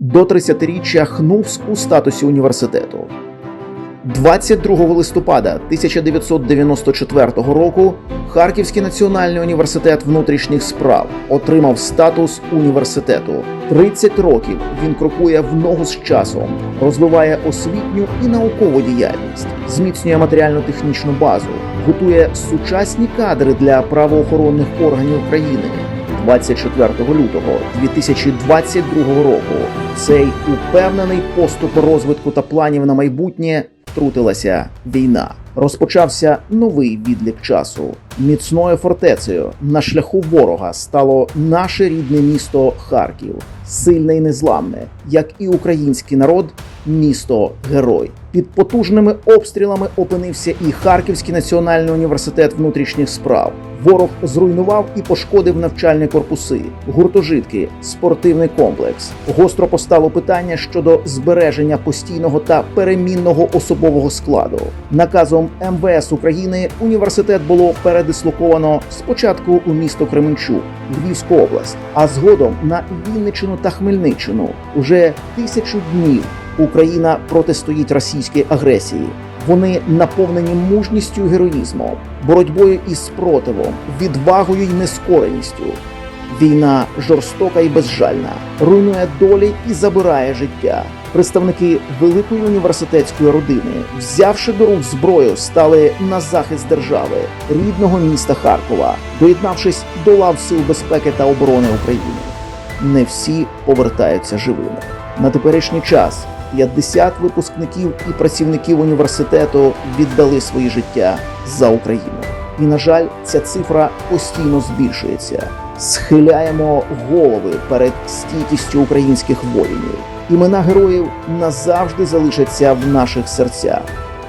до 30-річчя ХНУВС у статусі університету. 22 листопада 1994 року Харківський національний університет внутрішніх справ отримав статус університету. 30 років він крокує в ногу з часом, розвиває освітню і наукову діяльність, зміцнює матеріально-технічну базу, готує сучасні кадри для правоохоронних органів України. 24 лютого 2022 року цей упевнений поступ розвитку та планів на майбутнє втрутилася війна. Розпочався новий відлік часу. Міцною фортецею на шляху ворога стало наше рідне місто Харків, сильне і незламне, як і український народ, місто герой. Під потужними обстрілами опинився і Харківський національний університет внутрішніх справ. Ворог зруйнував і пошкодив навчальні корпуси, гуртожитки, спортивний комплекс. Гостро постало питання щодо збереження постійного та перемінного особового складу. Наказом МВС України університет було передислоковано спочатку у місто Кременчук, Львівську область, а згодом на Вінниччину та Хмельниччину. Уже тисячу днів Україна протистоїть російській агресії. Вони наповнені мужністю і героїзмом, боротьбою із спротивом, відвагою й нескореністю. Війна жорстока і безжальна, руйнує долі і забирає життя. Представники великої університетської родини, взявши до рук зброю, стали на захист держави, рідного міста Харкова, доєднавшись до лав Сил безпеки та оборони України. Не всі повертаються живими. На теперішній час 50 випускників і працівників університету віддали свої життя за Україну. І, на жаль, ця цифра постійно збільшується. Схиляємо голови перед стійкістю українських воїнів. Імена героїв назавжди залишаться в наших серцях.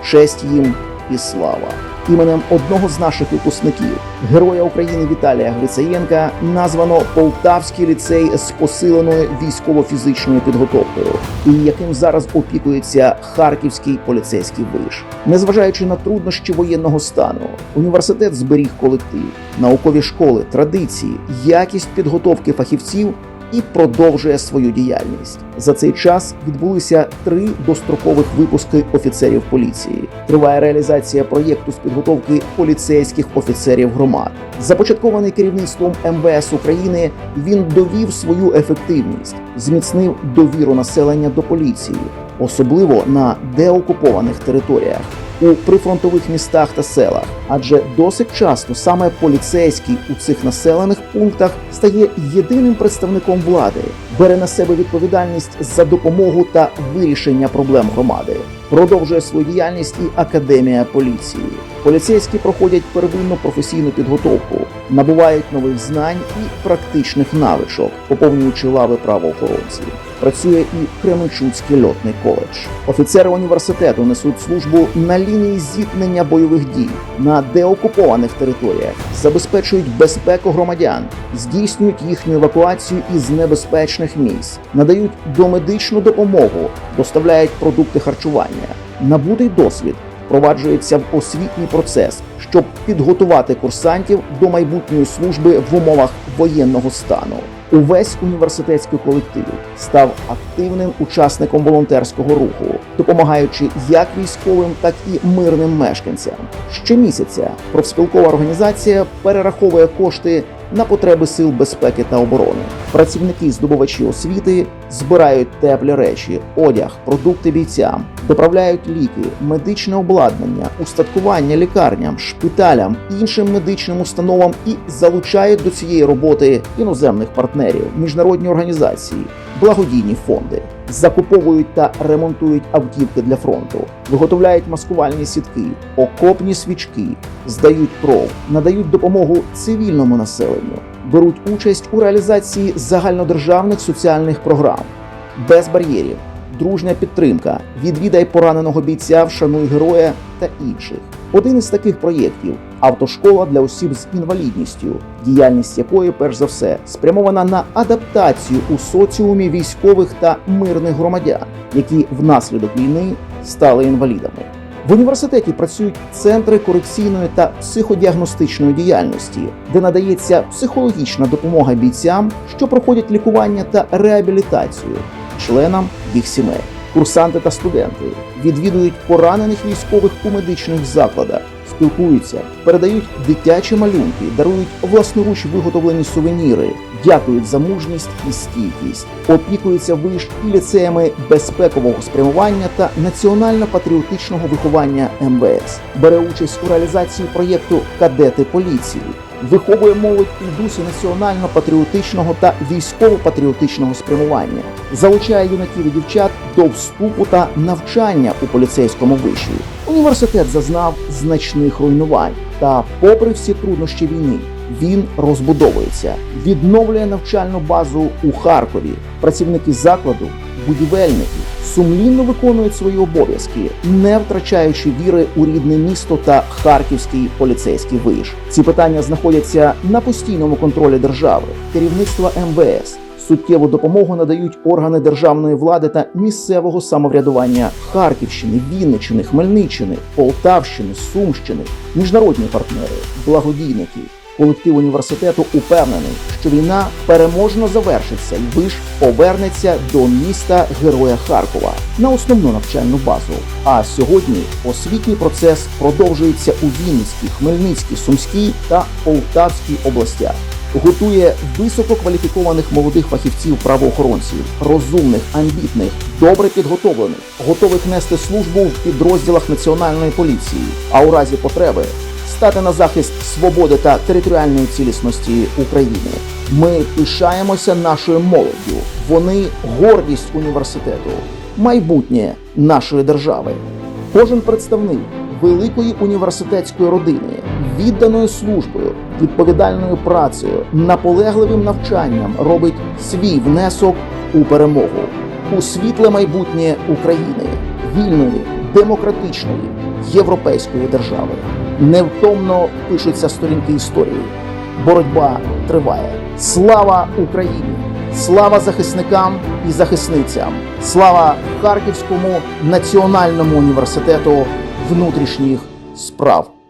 Честь їм і слава. Іменем одного з наших випускників, героя України Віталія Грицаєнка, названо Полтавський ліцей з посиленою військово-фізичною підготовкою, і яким зараз опікується Харківський поліцейський виш. Незважаючи на труднощі воєнного стану, університет зберіг колектив, наукові школи, традиції, якість підготовки фахівців і продовжує свою діяльність. За цей час відбулися три дострокових випуски офіцерів поліції. Триває реалізація проєкту з підготовки поліцейських офіцерів громад. Започаткований керівництвом МВС України, він довів свою ефективність, зміцнив довіру населення до поліції, особливо на деокупованих територіях. У прифронтових містах та селах, адже досить часто саме поліцейський у цих населених пунктах стає єдиним представником влади, бере на себе відповідальність за допомогу та вирішення проблем громади. Продовжує свою діяльність і академія поліції. Поліцейські проходять первинну професійну підготовку, набувають нових знань і практичних навичок, поповнюючи лави правоохоронців. Працює і Кременчуцький льотний коледж. Офіцери університету несуть службу на лінії зіткнення бойових дій деокупованих територіях, забезпечують безпеку громадян, здійснюють їхню евакуацію із небезпечних місць, надають домедичну допомогу, доставляють продукти харчування, набутий досвід впроваджується в освітній процес, щоб підготувати курсантів до майбутньої служби в умовах воєнного стану. Увесь університетський колектив став активним учасником волонтерського руху, допомагаючи як військовим, так і мирним мешканцям. Щомісяця профспілкова організація перераховує кошти на потреби сил безпеки та оборони. Працівники здобувачі освіти збирають теплі речі, одяг, продукти бійцям, доправляють ліки, медичне обладнання, устаткування лікарням, шпиталям, іншим медичним установам і залучають до цієї роботи іноземних партнерів, міжнародні організації, благодійні фонди. Закуповують та ремонтують автівки для фронту, виготовляють маскувальні сітки, окопні свічки, здають кров, надають допомогу цивільному населенню, беруть участь у реалізації загальнодержавних соціальних програм без бар'єрів, дружня підтримка, відвідай пораненого бійця, вшануй героя та інших. Один із таких проєктів автошкола для осіб з інвалідністю, діяльність якої, перш за все, спрямована на адаптацію у соціумі військових та мирних громадян, які внаслідок війни стали інвалідами. В університеті працюють центри корекційної та психодіагностичної діяльності, де надається психологічна допомога бійцям, що проходять лікування та реабілітацію. Членам їх сімей. Курсанти та студенти відвідують поранених військових у медичних закладах, спілкуються, передають дитячі малюнки, дарують власноруч виготовлені сувеніри, дякують за мужність і стійкість, опікуються виш і ліцеями безпекового спрямування та національно-патріотичного виховання МВС, бере участь у реалізації проєкту Кадети поліції. Виховує молодь у дусі національно-патріотичного та військово-патріотичного спрямування, залучає юнаків і дівчат до вступу та навчання у поліцейському виші. Університет зазнав значних руйнувань, та, попри всі труднощі війни, він розбудовується, відновлює навчальну базу у Харкові. Працівники закладу, будівельники сумлінно виконують свої обов'язки, не втрачаючи віри у рідне місто та харківський поліцейський виш. Ці питання знаходяться на постійному контролі держави, керівництва МВС. Суттєву допомогу надають органи державної влади та місцевого самоврядування Харківщини, Вінниччини, Хмельниччини, Полтавщини, Сумщини, міжнародні партнери, благодійники. Колектив університету упевнений, що війна переможно завершиться і виш повернеться до міста Героя Харкова на основну навчальну базу. А сьогодні освітній процес продовжується у Вінницькій, Хмельницькій, Сумській та Полтавській областях. Готує висококваліфікованих молодих фахівців правоохоронців, розумних, амбітних, добре підготовлених, готових нести службу в підрозділах національної поліції, а у разі потреби стати на захист свободи та територіальної цілісності України. Ми пишаємося нашою молоддю. Вони гордість університету, майбутнє нашої держави. Кожен представник великої університетської родини, відданою службою, відповідальною працею, наполегливим навчанням робить свій внесок у перемогу, у світле майбутнє України, вільної, демократичної, європейської держави. Невтомно пишуться сторінки історії. Боротьба триває. Слава Україні! Слава захисникам і захисницям! Слава Харківському національному університету внутрішніх справ!